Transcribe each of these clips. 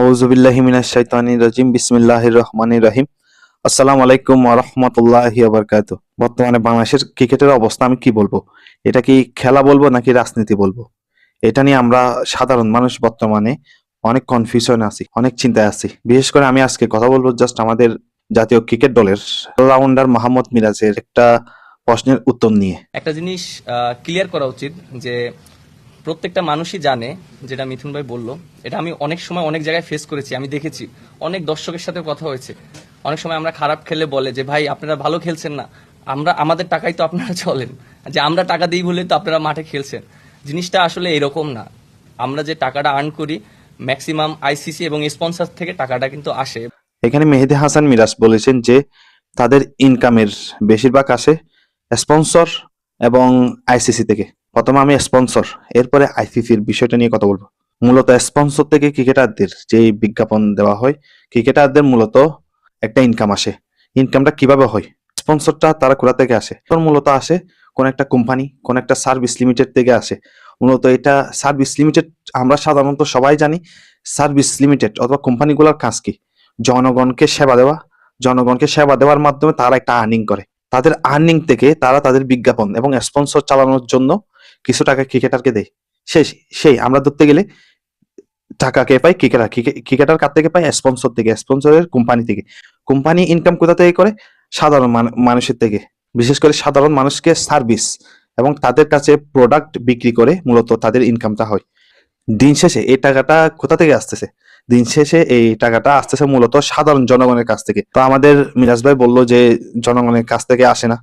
আউজুবিল্লাহি মিনাশ শাইতানির আসসালামু আলাইকুম রাহমাতুল্লাহি বর্তমানে বাংলাদেশের ক্রিকেটের অবস্থা আমি কি বলব? এটা কি খেলা বলব নাকি রাজনীতি বলব? এটা নিয়ে আমরা সাধারণ মানুষ বর্তমানে অনেক কনফিউশন আছি, অনেক চিন্তায় আছি। বিশেষ করে আমি আজকে কথা বলব জাস্ট আমাদের জাতীয় ক্রিকেট দলের অলরাউন্ডার মোহাম্মদ মিরাজের একটা প্রশ্নের উত্তর নিয়ে। একটা জিনিস ক্লিয়ার করা উচিত যে প্রত্যেকটা মানুষই জানে যেটা মিথুন ভাই বলল। এটা আমি অনেক সময় অনেক জায়গায় ফেস করেছি, আমি দেখেছি। অনেক দর্শকের সাথে কথা হয়েছে। অনেক সময় আমরা খারাপ খেলে বলে যে, ভাই, আপনারা ভালো খেলছেন না। আমরা, আমাদের টাকাই তো আপনারা চলেন। যে আমরা টাকা দিই বলে তো আপনারা মাঠে খেলছেন। জিনিসটা আসলে এরকম না। আমরা যে টাকাটা আর্ন করি ম্যাক্সিমাম আইসিসি এবং স্পন্সর থেকে টাকাটা কিন্তু আসে। এখানে মেহেদি হাসান মিরাজ বলেছেন যে, তাদের ইনকামের বেশিরভাগ আসে স্পন্সর এবং আইসিসি থেকে। প্রথমে আমি স্পন্সর এরপরে আইসিসির বিষয়টা নিয়ে কথা বলব। মূলত স্পন্সর থেকে ক্রিকেটারদের যে বিজ্ঞাপন দেওয়া হয় ক্রিকেটারদের মূলত একটা ইনকাম আসে। ইনকামটা কীভাবে হয়? স্পন্সরটা তারা কোথা থেকে আসে। মূলত আসে কোন একটা কোম্পানি কোন একটা সার্ভিস লিমিটেড থেকে আসে। মূলত এটা সার্ভিস লিমিটেড আমরা সাধারণত সবাই জানি সার্ভিস লিমিটেড অথবা কোম্পানিগুলোর কাজ কি? জনগণকে সেবা দেওয়া, জনগণকে সেবা দেওয়ার মাধ্যমে তারা একটা আর্নিং করে। তাদের আর্নিং থেকে তারা তাদের বিজ্ঞাপন এবং স্পন্সর চালানোর জন্য কিছু টাকা ক্রিকেটারকে দেয় সেই সেই, আমরা ধরতে গেলে টাকা কে পাই ক্রিকেটার ক্রিকেটার কার থেকে পাই? স্পন্সর থেকে স্পন্সরের কোম্পানি থেকে। কোম্পানি ইনকাম কোথা থেকে করে? সাধারণ মানুষের থেকে। বিশেষ করে সাধারণ মানুষকে সার্ভিস এবং তাদের কাছে প্রোডাক্ট বিক্রি করে মূলত তাদের ইনকামটা হয়। দিন শেষে এই টাকাটা কোথা থেকে আসতেছে? দিন শেষে এই টাকাটা আসতেছে মূলত সাধারণ জনগণের কাছ থেকে। তো আমাদের মিরাজ ভাই বলল যে, জনগণের কাছ থেকে আসে না।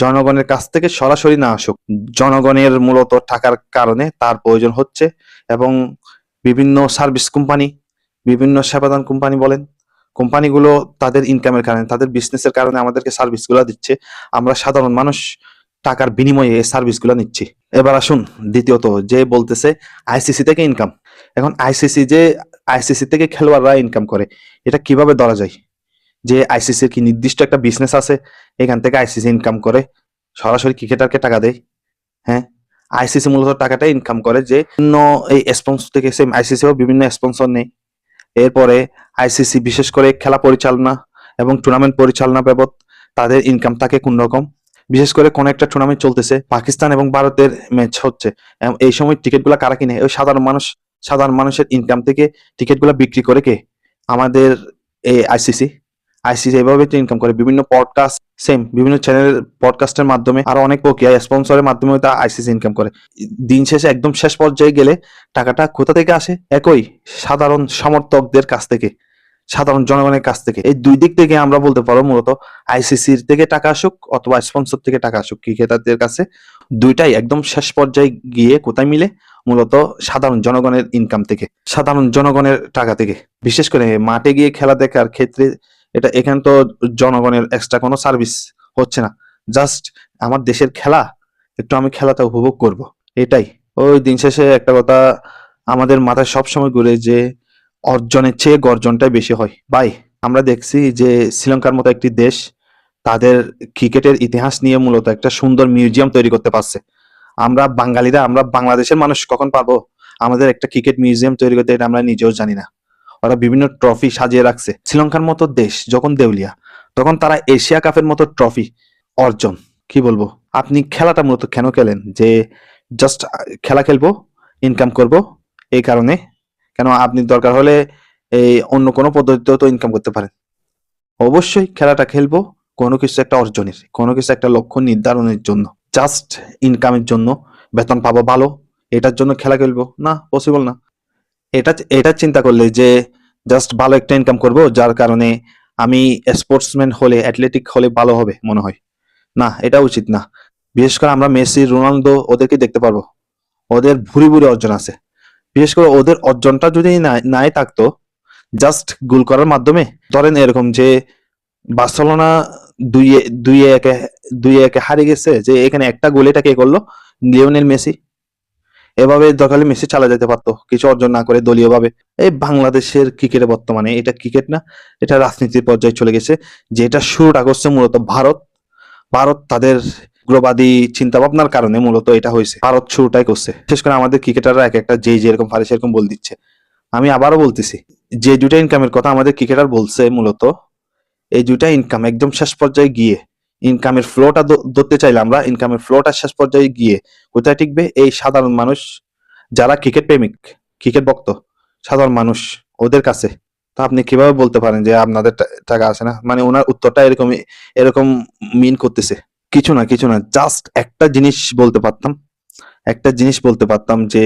জনগণের কাছ থেকে সরাসরি না আসুক, জনগণের মূলত টাকার কারণে তার প্রয়োজন হচ্ছে এবং বিভিন্ন সার্ভিস কোম্পানি বিভিন্ন সেবাদান কোম্পানি বলেন কোম্পানিগুলো তাদের ইনকামের কারণে, তাদের বিজনেসের কারণে আমাদেরকে সার্ভিসগুলো দিচ্ছে। আমরা সাধারণ মানুষ টাকার বিনিময়ে এই সার্ভিসগুলো নিচ্ছি। এবার আসুন দ্বিতীয়ত, যে বলতেছে আইসিসি থেকে ইনকাম এখন আইসিসি যে আইসিসি থেকে খেলোয়াড়রা ইনকাম করে, এটা কীভাবে ধরা যায়? যে আইসিসির কি নির্দিষ্ট একটা বিজনেস আছে, এখান থেকে আইসিসি ইনকাম করে, সরাসরি ক্রিকেটারকে টাকা দেয় হ্যাঁ? আইসিসি মূলত টাকাটা ইনকাম করে যে বিভিন্ন এই স্পন্সর থেকে সেম আইসিসিও বিভিন্ন স্পন্সর নেই এরপরে আইসিসি বিশেষ করে খেলা পরিচালনা এবং টুর্নামেন্ট পরিচালনা বাবদ তাদের ইনকাম থাকে কোন রকম। বিশেষ করে কোন একটা টুর্নামেন্ট চলতেছে, পাকিস্তান এবং ভারতের ম্যাচ হচ্ছে। এই সময় টিকিটগুলো কারা কিনে? ওই সাধারণ মানুষ, সাধারণ মানুষের ইনকাম থেকে টিকিটগুলো বিক্রি করে কে? আমাদের এই আইসিসি আইসিসি এভাবে তো ইনকাম করে। বিভিন্ন পডকাস্ট সেম বিভিন্ন চ্যানেলের পডকাস্টের মাধ্যমে আরও অনেক প্রক্রিয়া স্পন্সরের মাধ্যমে তা আইসিসি ইনকাম করে। দিন শেষে একদম শেষ পর্যায়ে গেলে টাকাটা কোথা থেকে আসে? একই সাধারণ সমর্থকদের কাছ থেকে, সাধারণ জনগণের কাছ থেকে। এই দুই দিক থেকে আমরা বলতে পারব মূলত আইসিসির থেকে টাকা আসুক অথবা স্পন্সর থেকে টাকা আসুক, ক্রিকেটারদের কাছে দুইটাই একদম শেষ পর্যায়ে গিয়ে কোথায় মিলে? মূলত সাধারণ জনগণের ইনকাম থেকে, সাধারণ জনগণের টাকা থেকে। বিশেষ করে মাঠে গিয়ে খেলা দেখার ক্ষেত্রে এটা এখানে তো জনগণের এক্সট্রা কোনো সার্ভিস হচ্ছে না। জাস্ট আমার দেশের খেলা, একটু আমি খেলাটা উপভোগ করব। এটাই। ওই দিন শেষে একটা কথা আমাদের মাথায় সবসময় ঘুরে যে অর্জনের চেয়ে গর্জনটাই বেশি হয়। ভাই, আমরা দেখছি যে শ্রীলঙ্কার মতো একটি দেশ তাদের ক্রিকেটের ইতিহাস নিয়ে মূলত একটা সুন্দর মিউজিয়াম তৈরি করতে পারছে। আমরা বাঙালিরা, আমরা বাংলাদেশের মানুষ কখন পাবো? আমাদের একটা ক্রিকেট মিউজিয়াম তৈরি করতে এটা আমরা নিজেও জানি না। ওরা বিভিন্ন ট্রফি সাজিয়ে রাখছে। শ্রীলঙ্কার মতো দেশ যখন দেউলিয়া, তখন তারা এশিয়া কাপের মতো ট্রফি অর্জন। কি বলব? আপনি খেলাটা মূলত কেন খেলেন? যে জাস্ট খেলা খেলব ইনকাম করব, এই কারণে। কেন আপনি দরকার হলে এই অন্য কোনো পদ্ধতিতেও তো ইনকাম করতে পারেন। অবশ্যই খেলাটা খেলব, কোনো কিছু একটা অর্জনের, কোনো কিছু একটা লক্ষ্য নির্ধারণের জন্য। জাস্ট ইনকামের জন্য বেতন পাবো ভালো, এটার জন্য খেলা খেলব। না পসিবল না। এটা এটা চিন্তা করলে যে জাস্ট ভালো একটা ইনকাম করব, যার কারণে আমি স্পোর্টসম্যান হলে অ্যাথলেটিক হলে ভালো হবে মনে হয়। না, এটা উচিত না। বিশেষ করে আমরা মেসি, রোনালদো ওদেরকে দেখতে পারব। ওদের ভুরি ভুরি অর্জন আছে। বিশেষ করে ওদের অর্জনটা যদি নাই থাকতো জাস্ট গোল করার মাধ্যমে, ধরেন এরকম যে বার্সেলোনা দুই দুই একে দুই একে হারিয়ে গেছে, যে এখানে একটা গোল এটা কে করল? Lionel Messi. এভাবে দরকার মেসি চালা যেতে পারতো, কিছু অর্জন না করে দলীয় ভাবে এই বাংলাদেশের ক্রিকেটে বর্তমানে এটা ক্রিকেট না, এটা রাজনীতির পর্যায়ে চলে গেছে, যেটা শুরুটা করছে মূলত ভারত। ভারত তাদের উগ্রবাদী চিন্তা ভাবনার কারণে মূলত এটা হয়েছে। ভারত শুরুটাই করছে। বিশেষ করে আমাদের ক্রিকেটাররা এক একটা যে যেরকম পারে সেরকম বল দিচ্ছে। আমি আবারও বলতেছি, যে দুইটা ইনকামের কথা আমাদের ক্রিকেটার বলছে মূলত, এই দুইটা ইনকাম একদম শেষ পর্যায়ে গিয়ে ইনকামের ফ্লোটা ধরতে চাইলে আমরা ইনকামের ফ্লোটা শেষ পর্যায়ে গিয়ে কোথায় টিকবে? এই সাধারণ মানুষ যারা ক্রিকেট প্রেমিক ক্রিকেট ভক্ত, সাধারণ মানুষ ওদের কাছে। তো আপনি কীভাবে বলতে পারেন যে আপনাদের টাকা আছে না? মানে ওনার উত্তরটা এরকম এরকম মিন করতেছে। কিছু না কিছু না জাস্ট একটা জিনিস বলতে পারতাম। একটা জিনিস বলতে পারতাম যে,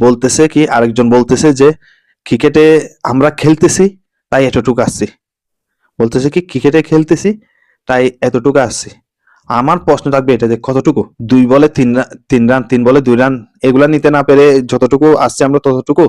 বলতেছে কি, আরেকজন বলতেছে যে ক্রিকেটে আমরা খেলতেছি, তাই এতটুকু আসছি। বলতেছে কি ক্রিকেটে খেলতেছি তাই এতটুকু আসছে আমার প্রশ্ন থাকবে এটা যে কতটুকু? দুই বলে তিন রান তিন রান, তিন বলে দুই রান, এগুলা নিতে না পেরে যতটুকু আসছে আমরা ততটুকু